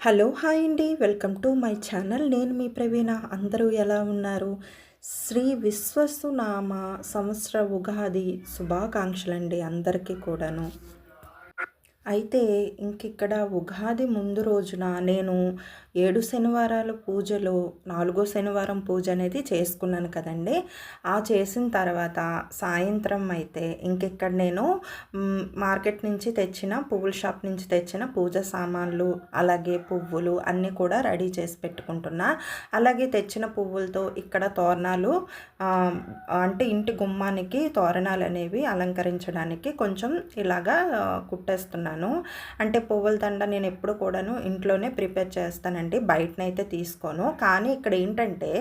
Hello hi అండి. Welcome to my channel. నేను మీ ప్రవీణ. అందరూ ఎలా ఉన్నారు? శ్రీ విశ్వసునామ సంవత్సర ఉగాది శుభాకాంక్షలండి అందరికీ కూడాను. అయితే ఇంకిక్కడ ఉగాది ముందు రోజున నేను ఏడు శనివారాలు పూజలో నాలుగో శనివారం పూజ అనేది చేసుకున్నాను కదండి. ఆ చేసిన తర్వాత సాయంత్రం అయితే ఇంకెక్కడ నేను మార్కెట్ నుంచి తెచ్చిన పువ్వుల షాప్ నుంచి తెచ్చిన పూజ సామాన్లు అలాగే పువ్వులు అన్నీ కూడా రెడీ చేసి పెట్టుకుంటున్నా. అలాగే తెచ్చిన పువ్వులతో ఇక్కడ తోరణాలు అంటే ఇంటి గుమ్మానికి తోరణాలు అనేవి అలంకరించడానికి కొంచెం ఇలాగా కుట్టేస్తున్నాను. అంటే పువ్వుల దండ నేను ఎప్పుడు కూడాను ఇంట్లోనే ప్రిపేర్ చేస్తాను చేస్తానండి బయటనైతే తీసుకోను. కానీ ఇక్కడ ఏంటంటే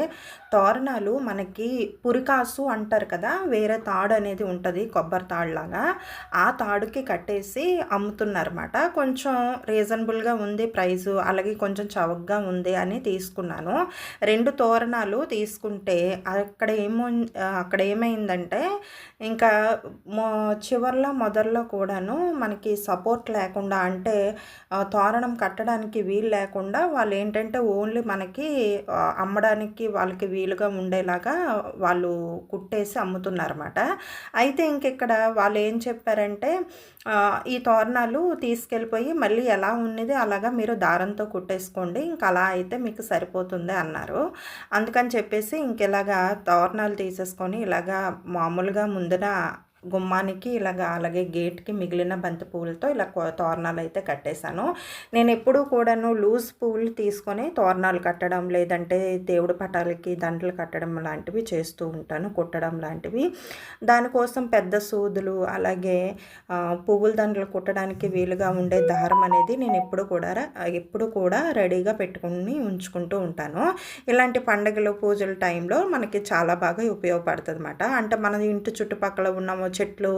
తోరణాలు మనకి పురికాసు అంటారు కదా వేరే తాడు అనేది ఉంటుంది కొబ్బరి తాడులాగా. ఆ తాడుకి కట్టేసి అమ్ముతున్నారన్నమాట. కొంచెం రీజనబుల్గా ఉంది ప్రైజు అలాగే కొంచెం చవకగా ఉంది అని తీసుకున్నాను. రెండు తోరణాలు తీసుకుంటే అక్కడ ఏమో అక్కడ ఏమైందంటే ఇంకా చివర్లో మొదల్లో కూడాను మనకి సపోర్ట్ లేకుండా అంటే తోరణం కట్టడానికి వీలు లేకుండా వాళ్ళు ఏంటంటే ఓన్లీ మనకి అమ్మడానికి వాళ్ళకి వీలుగా ఉండేలాగా వాళ్ళు కుట్టేసి అమ్ముతున్నారన్నమాట. అయితే ఇంకెక్కడ వాళ్ళు ఏం చెప్పారంటే ఈ తోరణాలు తీసుకెళ్ళిపోయి మళ్ళీ ఎలా ఉన్నది అలాగా మీరు దారంతో కుట్టేసుకోండి ఇంకా అలా అయితే మీకు సరిపోతుంది అన్నారు. అందుకని చెప్పేసి ఇంకెలాగా తోరణాలు తీసేసుకొని ఇలాగా మామూలుగా ముందు ముందర గుమ్మానికి ఇలాగ అలాగే గేట్కి మిగిలిన బంతి పువ్వులతో ఇలా తోరణాలు అయితే కట్టేశాను. నేను ఎప్పుడూ కూడాను లూజ్ పువ్వులు తీసుకొని తోరణాలు కట్టడం లేదంటే దేవుడి పటాలకి దండలు కట్టడం లాంటివి చేస్తూ ఉంటాను కుట్టడం లాంటివి. దానికోసం పెద్ద సూదులు అలాగే పువ్వుల దండలు కుట్టడానికి వీలుగా ఉండే దారం అనేది నేను ఎప్పుడు కూడా ఎప్పుడు కూడా రెడీగా పెట్టుకుని ఉంచుకుంటూ ఉంటాను. ఇలాంటి పండుగలు పూజల టైంలో మనకి చాలా బాగా ఉపయోగపడుతుంది అన్నమాట అంటే మన ఇంటి చుట్టుపక్కల ఉన్న చెట్లు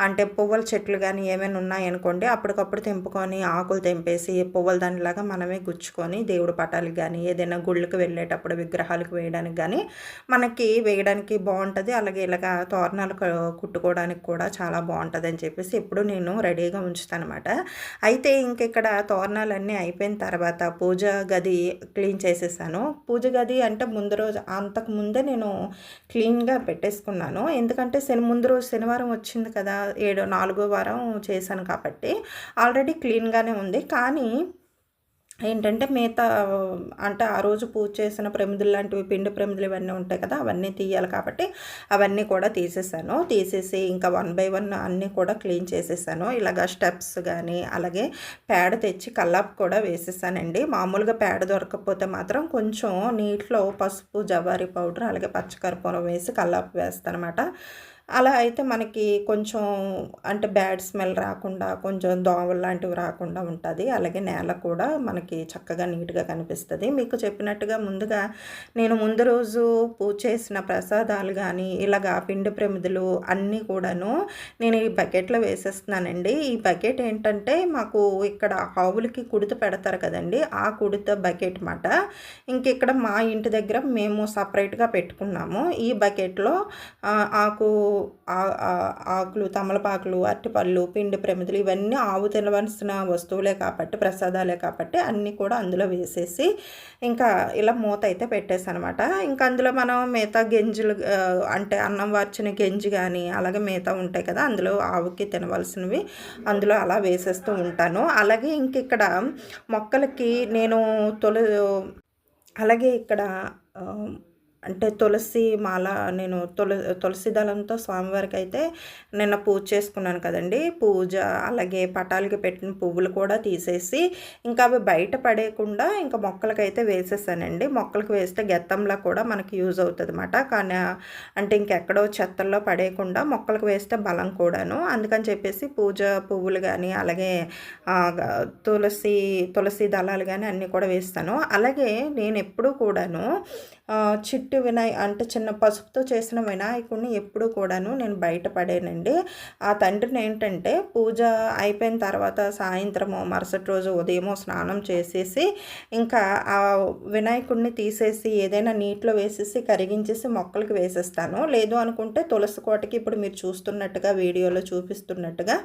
అంటే పువ్వుల చెట్లు కానీ ఏమైనా ఉన్నాయనుకోండి అప్పటికప్పుడు తెంపుకొని ఆకులు తెంపేసి పువ్వుల దానిలాగా మనమే గుచ్చుకొని దేవుడి పటాలకు కానీ ఏదైనా గుళ్ళకి వెళ్ళేటప్పుడు విగ్రహాలకు వేయడానికి కానీ మనకి వేయడానికి బాగుంటుంది. అలాగే ఇలాగ తోరణాలు కుట్టుకోవడానికి కూడా చాలా బాగుంటుంది అని చెప్పేసి ఎప్పుడు నేను రెడీగా ఉంచుతాను అనమాట అయితే ఇంకెక్కడ తోరణాలన్నీ అయిపోయిన తర్వాత పూజ గది క్లీన్ చేసేసాను. పూజ గది అంటే ముందు రోజు అంతకు ముందే నేను క్లీన్గా పెట్టేసుకున్నాను. ఎందుకంటే శని ముందు రోజు శనివారం వచ్చింది కదా ఏడో నాలుగో వారం చేశాను కాబట్టి ఆల్రెడీ క్లీన్గానే ఉంది. కానీ ఏంటంటే మిగతా అంటే ఆ రోజు పూజ చేసిన ప్రమిదులు లాంటివి పిండి ప్రమిదులు ఇవన్నీ ఉంటాయి కదా అవన్నీ తీయాలి కాబట్టి అవన్నీ కూడా తీసేసాను. తీసేసి ఇంకా వన్ బై వన్ అన్నీ కూడా క్లీన్ చేసేసాను. ఇలాగ స్టెప్స్ కానీ అలాగే పేడ తెచ్చి కల్లాపు కూడా వేసేసానండి. మామూలుగా పేడ దొరకకపోతే మాత్రం కొంచెం నీటిలో పసుపు జవారి పౌడర్ అలాగే పచ్చకర్పూరం వేసి కల్లాపు వేస్తాను అనమాట అలా అయితే మనకి కొంచెం అంటే బ్యాడ్ స్మెల్ రాకుండా కొంచెం దోమలు లాంటివి రాకుండా ఉంటుంది. అలాగే నేల కూడా మనకి చక్కగా నీట్గా కనిపిస్తుంది. మీకు చెప్పినట్టుగా ముందుగా నేను ముందు రోజు పూజ చేసిన ప్రసాదాలు కానీ ఇలాగా పిండి ప్రమిదలు అన్నీ కూడాను నేను ఈ బకెట్లో వేసేస్తున్నానండి. ఈ బకెట్ ఏంటంటే మాకు ఇక్కడ ఆవులకి కుడిత పెడతారు కదండి ఆ కుడిత బకెట్ మాట. ఇంక ఇక్కడ మా ఇంటి దగ్గర మేము సపరేట్గా పెట్టుకున్నాము. ఈ బకెట్లో ఆకు ఆకులు తమలపాకులు అరటిపళ్ళు పిండి ప్రమిదలు ఇవన్నీ ఆవు తినవలసిన వస్తువులే కాబట్టి ప్రసాదాలే కాబట్టి అన్నీ కూడా అందులో వేసేసి ఇంకా ఇలా మూత అయితే పెట్టేసనమాట. ఇంకా అందులో మనం మిగతా గింజలు అంటే అన్నం వార్చిన గింజి కానీ అలాగే మిగతా ఉంటాయి కదా అందులో ఆవుకి తినవలసినవి అందులో అలా వేసేస్తూ ఉంటాను. అలాగే ఇంక ఇక్కడ మొక్కలకి నేను తొలి అలాగే ఇక్కడ అంటే తులసి మాల నేను తుల తులసి దళంతో స్వామివారికి అయితే నిన్న పూజ చేసుకున్నాను కదండి. పూజ అలాగే పటాలకి పెట్టిన పువ్వులు కూడా తీసేసి ఇంకా అవి బయట పడేయకుండా ఇంకా మొక్కలకైతే వేసేసానండి. మొక్కలకు వేస్తే గెత్తంలో కూడా మనకి యూజ్ అవుతుంది అనమాట కానీ అంటే ఇంకెక్కడో చెత్తల్లో పడేయకుండా మొక్కలకు వేస్తే బలం కూడాను. అందుకని చెప్పేసి పూజ పువ్వులు కానీ అలాగే తులసి తులసి దళాలు కానీ అన్నీ కూడా వేస్తాను. అలాగే నేను ఎప్పుడూ కూడాను చిట్టు వినాయ అంటే చిన్న పసుపుతో చేసిన వినాయకుడిని ఎప్పుడు కూడాను నేను బయటపడేనండి. ఆ తండ్రిని ఏంటంటే పూజ అయిపోయిన తర్వాత సాయంత్రము మరుసటి రోజు ఉదయమో స్నానం చేసేసి ఇంకా ఆ వినాయకుడిని తీసేసి ఏదైనా నీటిలో వేసేసి కరిగించేసి మొక్కలకి వేసేస్తాను. లేదు అనుకుంటే తులసి కోటకి ఇప్పుడు మీరు చూస్తున్నట్టుగా వీడియోలో చూపిస్తున్నట్టుగా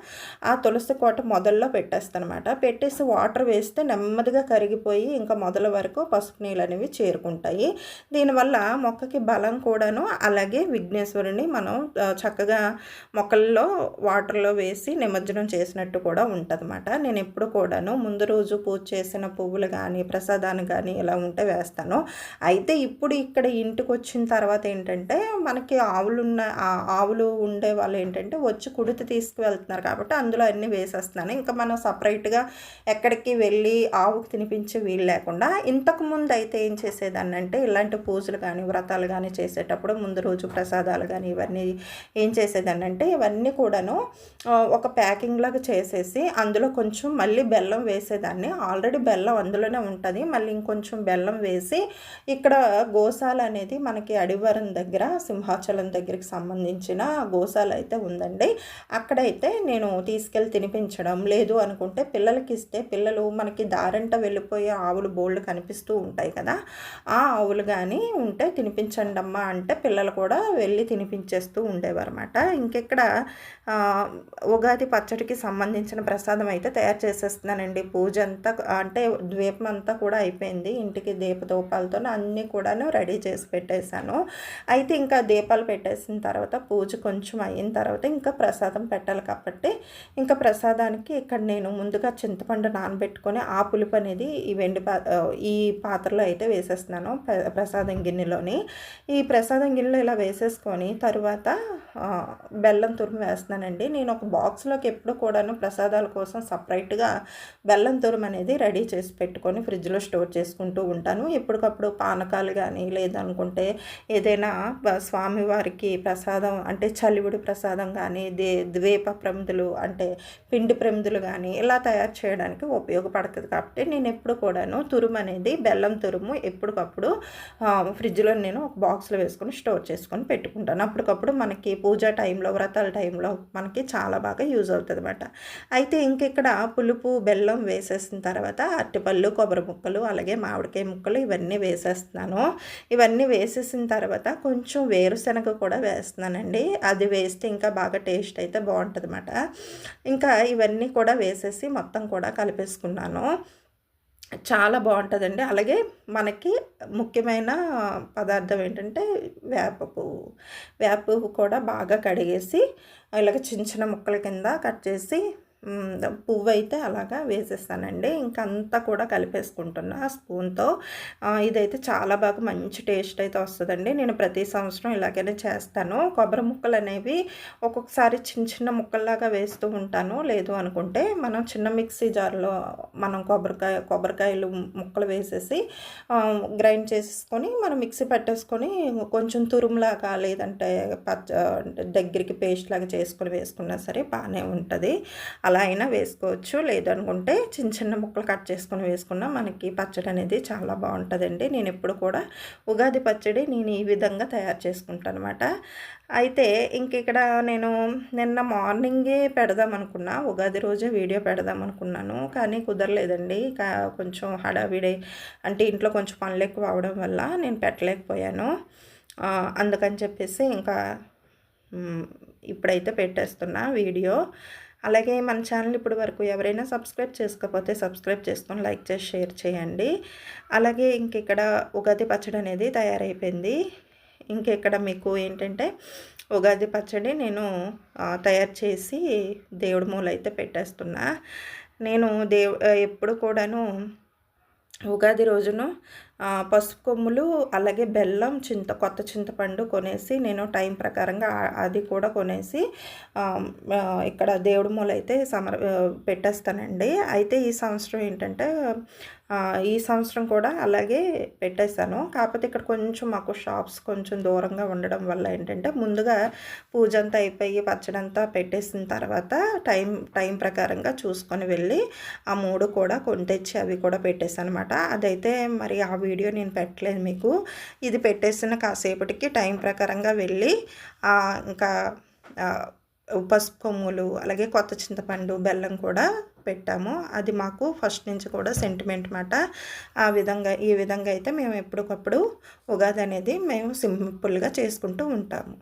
ఆ తులసి కోట మొదల్లో పెట్టేస్తాను అనమాట పెట్టేసి వాటర్ వేస్తే నెమ్మదిగా కరిగిపోయి ఇంకా మొదల వరకు పసుపు నీళ్ళు అనేవి చేరుకుంటాయి. దీనివల్ల మొక్కకి బలం కూడాను అలాగే విఘ్నేశ్వరుని మనం చక్కగా మొక్కల్లో వాటర్లో వేసి నిమజ్జనం చేసినట్టు కూడా ఉంటుందన్నమాట. నేను ఎప్పుడు కూడాను ముందు రోజు పూజ చేసిన పువ్వులు కానీ ప్రసాదాన్ని కానీ ఇలా ఉంటే వేస్తాను. అయితే ఇప్పుడు ఇక్కడ ఇంటికి వచ్చిన తర్వాత ఏంటంటే మనకి ఆవులు ఉన్న ఆవులు ఉండే వాళ్ళు ఏంటంటే వచ్చి కుడితి తీసుకువెళ్తున్నారు కాబట్టి అందులో అన్నీ వేసేస్తున్నాను. ఇంకా మనం సపరేట్గా ఎక్కడికి వెళ్ళి ఆవుకు తినిపించే వీలు లేకుండా ఇంతకుముందు అయితే ఏం చేసేదాన్ని అంటే ఇలాంటి పూజలు కానీ వ్రతాలు కానీ చేసేటప్పుడు ముందు రోజు ప్రసాదాలు కానీ ఇవన్నీ ఏం చేసేదాన్ని అంటే ఇవన్నీ కూడాను ఒక ప్యాకింగ్ లాగా చేసేసి అందులో కొంచెం మళ్ళీ బెల్లం వేసేదాన్ని. ఆల్రెడీ బెల్లం అందులోనే ఉంటుంది. మళ్ళీ ఇంకొంచెం బెల్లం వేసి ఇక్కడ గోశాల అనేది మనకి అడివరం దగ్గర సింహాచలం దగ్గరికి సంబంధించిన గోశాల అయితే ఉందండి. అక్కడైతే నేను తీసుకెళ్ళి తినిపించడం లేదు అనుకుంటే పిల్లలకి ఇస్తే పిల్లలు మనకి దారంట వెళ్ళిపోయే ఆవులు బోళ్ళు కనిపిస్తూ ఉంటాయి కదా ఆ ఆవులు కానీ ఉంటే తినిపించండి అమ్మా అంటే పిల్లలు కూడా వెళ్ళి తినిపించేస్తూ ఉండేవారన్నమాట. ఇంకెక్కడ ఉగాది పచ్చడికి సంబంధించిన ప్రసాదం అయితే తయారు చేసేస్తున్నానండి. పూజ అంతా అంటే ద్వీపం అంతా కూడా అయిపోయింది. ఇంటికి దీపదూపాలతో అన్నీ కూడాను రెడీ చేసి పెట్టేశాను. అయితే ఇంకా దీపాలు పెట్టేసిన తర్వాత పూజ కొంచెం అయిన తర్వాత ఇంకా ప్రసాదం పెట్టాలి కాబట్టి ఇంకా ప్రసాదానికి ఇక్కడ నేను ముందుగా చింతపండు నానబెట్టుకొని ఆ పులుపు అనేది ఈ వెండి పా ఈ పాత్రలో అయితే వేసేస్తున్నాను. ప్రసాదం ప్రసాదం గిన్నెలోని ఈ ప్రసాదం గిన్నెలో ఇలా వేసేసుకొని తరువాత బెల్లం తురుము వేస్తున్నానండి. నేను ఒక బాక్స్లోకి ఎప్పుడు కూడాను ప్రసాదాల కోసం సపరేట్గా బెల్లం తురుము అనేది రెడీ చేసి పెట్టుకొని ఫ్రిడ్జ్లో స్టోర్ చేసుకుంటూ ఉంటాను. ఎప్పటికప్పుడు పానకాలు కానీ లేదనుకుంటే ఏదైనా స్వామివారికి ప్రసాదం అంటే చలివిడి ప్రసాదం కానీ దే ద్వీప ప్రమిదులు అంటే పిండి ప్రమిదులు కానీ ఇలా తయారు చేయడానికి ఉపయోగపడుతుంది. కాబట్టి నేను ఎప్పుడు కూడాను తురుము అనేది బెల్లం తురుము ఎప్పటికప్పుడు ఫ్రిడ్జ్లో నేను ఒక బాక్స్లో వేసుకొని స్టోర్ చేసుకొని పెట్టుకుంటాను. అప్పటికప్పుడు మనకి పూజ టైంలో వ్రతాల టైంలో మనకి చాలా బాగా యూజ్ అవుతుంది అనమాట అయితే ఇంక ఇక్కడ పులుపు బెల్లం వేసేసిన తర్వాత అరటిపళ్ళు కొబ్బరి ముక్కలు అలాగే మామిడికాయ ముక్కలు ఇవన్నీ వేసేస్తున్నాను. ఇవన్నీ వేసేసిన తర్వాత కొంచెం వేరుశనగ కూడా వేస్తున్నానండి. అది వేస్తే ఇంకా బాగా టేస్ట్ అయితే బాగుంటుంది అనమాట ఇంకా ఇవన్నీ కూడా వేసేసి మొత్తం కూడా కలిపేసుకున్నాను. చాలా బాగుంటుందండి. అలాగే మనకి ముఖ్యమైన పదార్థం ఏంటంటే వేప పువ్వు. వేప పువ్వు కూడా బాగా కడిగేసి ఇలాగ చిన్న చిన్న ముక్కల కింద కట్ చేసి పువ్వు అయితే అలాగా వేసేస్తానండి. ఇంకంతా కూడా కలిపేసుకుంటున్నా స్పూన్తో. ఇదైతే చాలా బాగా మంచి టేస్ట్ అయితే వస్తుందండి. నేను ప్రతి సంవత్సరం ఇలాగనే చేస్తాను. కొబ్బరి ముక్కలు అనేవి ఒక్కొక్కసారి చిన్న చిన్న ముక్కల్లాగా వేస్తూ ఉంటాను. లేదు అనుకుంటే మనం చిన్న మిక్సీ జార్లో మనం కొబ్బరికాయ కొబ్బరికాయలు ముక్కలు వేసేసి గ్రైండ్ చేసేసుకొని మనం మిక్సీ పెట్టేసుకొని కొంచెం తురుములాగా లేదంటే పచ్చ దగ్గరికి పేస్ట్ లాగా చేసుకొని వేసుకున్నా సరే బాగానే ఉంటుంది. అలా అయినా వేసుకోవచ్చు. లేదనుకుంటే చిన్న చిన్న ముక్కలు కట్ చేసుకుని వేసుకున్నా మనకి పచ్చడి అనేది చాలా బాగుంటుందండి. నేను ఎప్పుడు కూడా ఉగాది పచ్చడి నేను ఈ విధంగా తయారు చేసుకుంటాను అనమాట అయితే ఇంక ఇక్కడ నేను నిన్న మార్నింగే పెడదాం అనుకున్నా. ఉగాది రోజే వీడియో పెడదాం అనుకున్నాను. కానీ కుదరలేదండి. కొంచెం హడావిడి అంటే ఇంట్లో కొంచెం పనులు ఎక్కువ అవడం వల్ల నేను పెట్టలేకపోయాను. అందుకని చెప్పేసి ఇంకా ఇప్పుడైతే పెట్టేస్తున్నా వీడియో. అలాగే మన ఛానల్ ఇప్పటి వరకు ఎవరైనా సబ్స్క్రైబ్ చేసుకోకపోతే సబ్స్క్రైబ్ చేసుకొని లైక్ చేసి షేర్ చేయండి. అలాగే ఇంక ఇక్కడ ఉగాది పచ్చడి అనేది తయారైపోయింది. ఇంకెక్కడ మీకు ఏంటంటే ఉగాది పచ్చడి నేను తయారు చేసి దేవుడి మూల అయితే పెట్టేస్తున్నా. నేను దేవు ఎప్పుడు కూడాను ఉగాది రోజును పసుపు కొమ్ములు అలాగే బెల్లం చింత కొత్త చింతపండు కొనేసి నేను టైం ప్రకారంగా అది కూడా కొనేసి ఇక్కడ దేవుడి మూల అయితే సమర్ పెట్టేస్తానండి. అయితే ఈ సంవత్సరం ఏంటంటే ఈ సంవత్సరం కూడా అలాగే పెట్టేశాను. కాకపోతే ఇక్కడ కొంచెం మాకు షాప్స్ కొంచెం దూరంగా ఉండడం వల్ల ఏంటంటే ముందుగా పూజ అంతా అయిపోయి పచ్చడంతా పెట్టేసిన తర్వాత టైం టైం ప్రకారంగా చూసుకొని వెళ్ళి ఆ మూడు కూడా కొని తెచ్చి అవి కూడా పెట్టేశాను అనమాట అదైతే మరి ఆ వీడియో నేను పెట్టలేదు మీకు. ఇది పెట్టేసిన కాసేపటికి టైం ప్రకారంగా వెళ్ళి ఇంకా పసుపు కొమ్ములు అలాగే కొత్త చింతపండు బెల్లం కూడా పెట్టాము. అది మాకు ఫస్ట్ నుంచి కూడా సెంటిమెంట్ మాట. ఆ విధంగా ఈ విధంగా అయితే మేము ఎప్పటికప్పుడు ఉగాది అనేది మేము సింపుల్గా చేసుకుంటూ ఉంటాము.